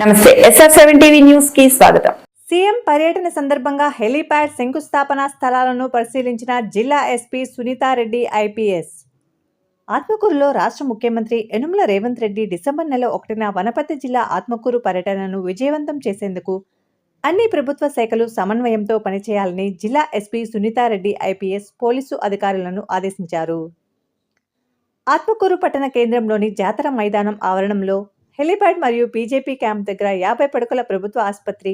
నమస్తే SR seven TV న్యూస్కి స్వాగతం. సీఎం పర్యటన సందర్భంగా హెలీప్యాడ్ శంకుస్థాపన స్థలాలను పరిశీలించిన జిల్లా ఎస్పీ సునీతారెడ్డి ఐపీఎస్. ఆత్మకూరులో రాష్ట్ర ముఖ్యమంత్రి యనుమల రేవంత్ రెడ్డి డిసెంబర్ నెల ఒకటిన వనపర్తి జిల్లా ఆత్మకూరు పర్యటనను విజయవంతం చేసేందుకు అన్ని ప్రభుత్వ శాఖలు సమన్వయంతో పనిచేయాలని జిల్లా ఎస్పీ సునీతారెడ్డి ఐపీఎస్ పోలీసు అధికారులను ఆదేశించారు. ఆత్మకూరు పట్టణ కేంద్రంలోని జాతర మైదానం ఆవరణంలో హెలిప్యాడ్ మరియు బీజేపీ క్యాంప్ దగ్గర యాభై పడకల ప్రభుత్వ ఆసుపత్రి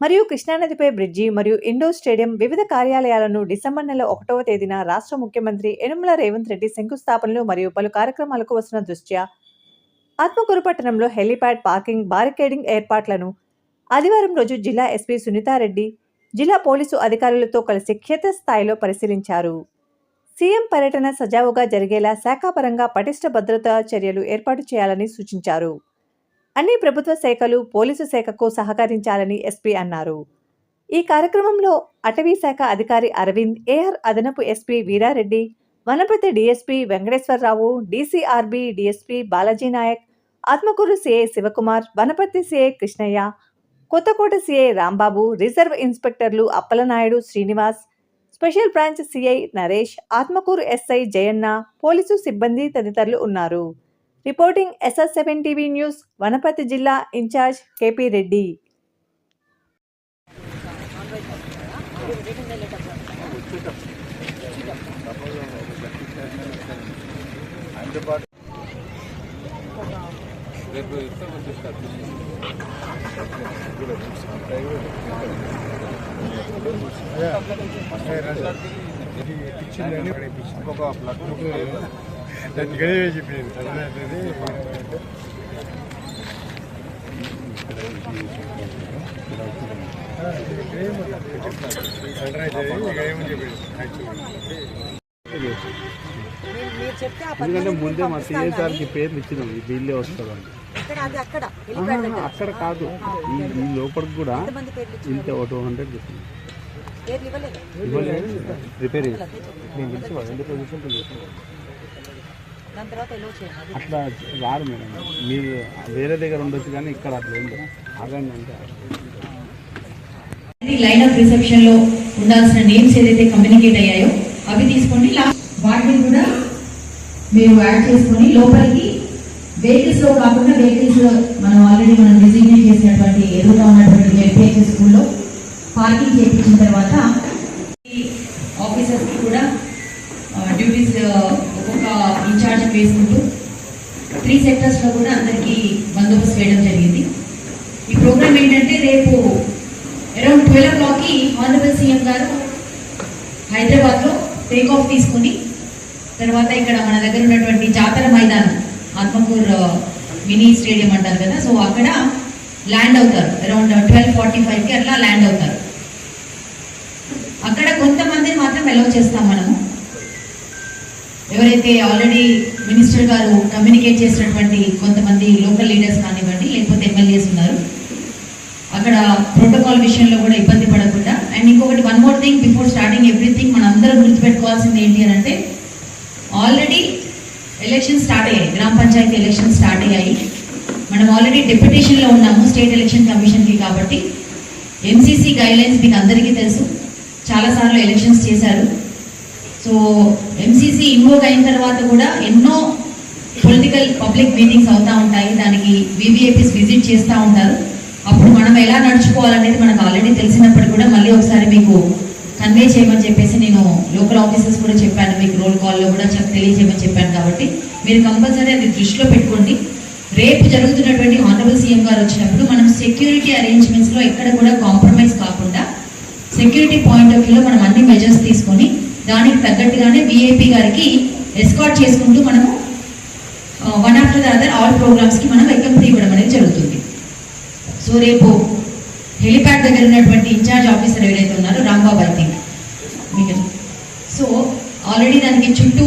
మరియు కృష్ణానదిపై బ్రిడ్జి మరియు ఇండోర్ స్టేడియం వివిధ కార్యాలయాలను డిసెంబర్ నెల ఒకటవ తేదీన రాష్ట్ర ముఖ్యమంత్రి యనుమల రేవంత్ రెడ్డి శంకుస్థాపనలు మరియు పలు కార్యక్రమాలకు వస్తున్న దృష్ట్యా ఆత్మకూరు పట్టణంలో హెలిప్యాడ్ పార్కింగ్ బారికేడింగ్ ఏర్పాట్లను ఆదివారం రోజు జిల్లా ఎస్పీ సునీతారెడ్డి జిల్లా పోలీసు అధికారులతో కలిసి క్షేత్రస్థాయిలో పరిశీలించారు. సీఎం పర్యటన సజావుగా జరిగేలా శాఖాపరంగా పటిష్ట భద్రతా చర్యలు ఏర్పాటు చేయాలని సూచించారు. అన్ని ప్రభుత్వ శాఖలు పోలీసు శాఖకు సహకరించాలని ఎస్పీ అన్నారు. ఈ కార్యక్రమంలో అటవీ శాఖ అధికారి అరవింద్ ఏఆర్ అదనపు SP Veerareddy Wanaparthy DSP Venkateswararao DCRB DSP Balaji Naik Atmakur CI Shivakumar Wanaparthy CI Krishnaiah Kothakota CI Rambabu reserve ఇన్స్పెక్టర్లు Appalanaidu Srinivas special branch CI Naresh Atmakur SI Jayanna police సిబ్బంది తదితరులు ఉన్నారు. Reporting SS seven TV news Wanaparthy జిల్లా incharge KP Reddy దాన్ని గడివే చెప్పింది చదివేది ఎందుకంటే ముందే మా సిఎస్ఆర్కి పేర్లు ఇచ్చినాం ఈ వీళ్ళే వస్తుందండి అక్కడ కాదు. ఈ లోపలికి కూడా ఇంత ఒక టూ హండ్రెడ్ చెప్పింది ఇవ్వలేదు. రిపేర్ నేను పిలిచి అట్లా రారు మేడం. మీరు వేరే దగ్గర ఉండొచ్చు కానీ ఇక్కడ అట్లా ఉంది ఆగండి అంటే. లైన్ ఆఫ్ రిసెప్షన్లో ఉండాల్సిన నేమ్స్ ఏదైతే కమ్యూనికేట్ అయ్యాయో అవి తీసుకోండి. లాస్ట్ వాటిని కూడా మీరు యాడ్ చేసుకొని లోపలికి వెహికల్స్లో కాకుండా వెహికల్స్ మనం ఆల్రెడీ మనం డిజిగ్నేట్ చేసినటువంటి ఎదురుగా ఉన్నటువంటి జెడ్పిహెచ్ స్కూల్లో పార్కింగ్ చేయించిన తర్వాత ఈ ఆఫీసర్స్కి కూడా డ్యూటీస్ uh, ఒక్కొక్క ఇన్ఛార్జ్ వేసుకుంటూ త్రీ సెక్టర్స్లో కూడా అందరికీ బందోబస్తు వేయడం జరిగింది. ఈ ప్రోగ్రామ్ ఏంటంటే రేపు అరౌండ్ ట్వెల్వ్ ఓ క్లాక్కి ఆనరబుల్ సీఎం గారు హైదరాబాద్లో టేక్ ఆఫ్ తీసుకుని తర్వాత ఇక్కడ మన దగ్గర ఉన్నటువంటి జాతర మైదానం ఆత్మకూర్ uh, మినీ స్టేడియం అంటారు కదా. సో అక్కడ ల్యాండ్ అవుతారు. అరౌండ్ ట్వెల్వ్ ఫార్టీ ఫైవ్కి అట్లా ల్యాండ్ అవుతారు. అక్కడ కొంతమందిని మాత్రం ఎలవ్ చేస్తాం మనము. ఎవరైతే ఆల్రెడీ మినిస్టర్ గారు కమ్యూనికేట్ చేసినటువంటి కొంతమంది లోకల్ లీడర్స్ కానివ్వండి లేకపోతే ఎమ్మెల్యేస్ ఉన్నారు అక్కడ ప్రోటోకాల్ విషయంలో కూడా ఇబ్బంది పడకుండా అండ్ ఇంకొకటి one more thing before starting everything మనం అందరం గుర్తుపెట్టుకోవాల్సింది ఏంటి అని అంటే ఆల్రెడీ ఎలక్షన్ స్టార్ట్ అయ్యాయి గ్రామ పంచాయతీ ఎలక్షన్ స్టార్ట్ అయ్యాయి. మనం ఆల్రెడీ డెప్యుటేషన్లో ఉన్నాము స్టేట్ ఎలక్షన్ కమిషన్కి కాబట్టి ఎంసీసీ గైడ్లైన్స్ మీకు అందరికీ తెలుసు. చాలాసార్లు ఎలక్షన్స్ చేశారు. సో ఎంసీసీ ఇన్వోక్ అయిన తర్వాత కూడా ఎన్నో పొలిటికల్ పబ్లిక్ మీటింగ్స్ అవుతూ ఉంటాయి. దానికి వివిఐపీస్ విజిట్ చేస్తూ ఉంటారు. అప్పుడు మనం ఎలా నడుచుకోవాలనేది మనకు ఆల్రెడీ తెలిసినప్పుడు కూడా మళ్ళీ ఒకసారి మీకు కన్వే చేయమని చెప్పేసి నేను లోకల్ ఆఫీసర్స్ కూడా చెప్పాను. మీకు రోల్ కాల్లో కూడా తెలియజేయమని చెప్పాను కాబట్టి మీరు కంపల్సరీ అది దృష్టిలో పెట్టుకోండి. రేపు జరుగుతున్నటువంటి ఆనరబుల్ సీఎం గారు వచ్చినప్పుడు మనం సెక్యూరిటీ అరేంజ్మెంట్స్లో ఎక్కడ కూడా కాంప్రమైజ్ కాకుండా సెక్యూరిటీ పాయింట్ ఆఫ్ వ్యూలో మనం అన్ని మెజర్స్ తీసుకొని దానికి తగ్గట్టుగానే విఐపి గారికి ఎస్కాట్ చేసుకుంటూ మనము one after the other all ప్రోగ్రామ్స్కి మనం ఎక్కప్పుడు ఇవ్వడం అనేది జరుగుతుంది. సో రేపు హెలిప్యాడ్ దగ్గర ఉన్నటువంటి ఇన్ఛార్జ్ ఆఫీసర్ ఎవరైతే ఉన్నారో Rambabu I think so already దానికి చుట్టూ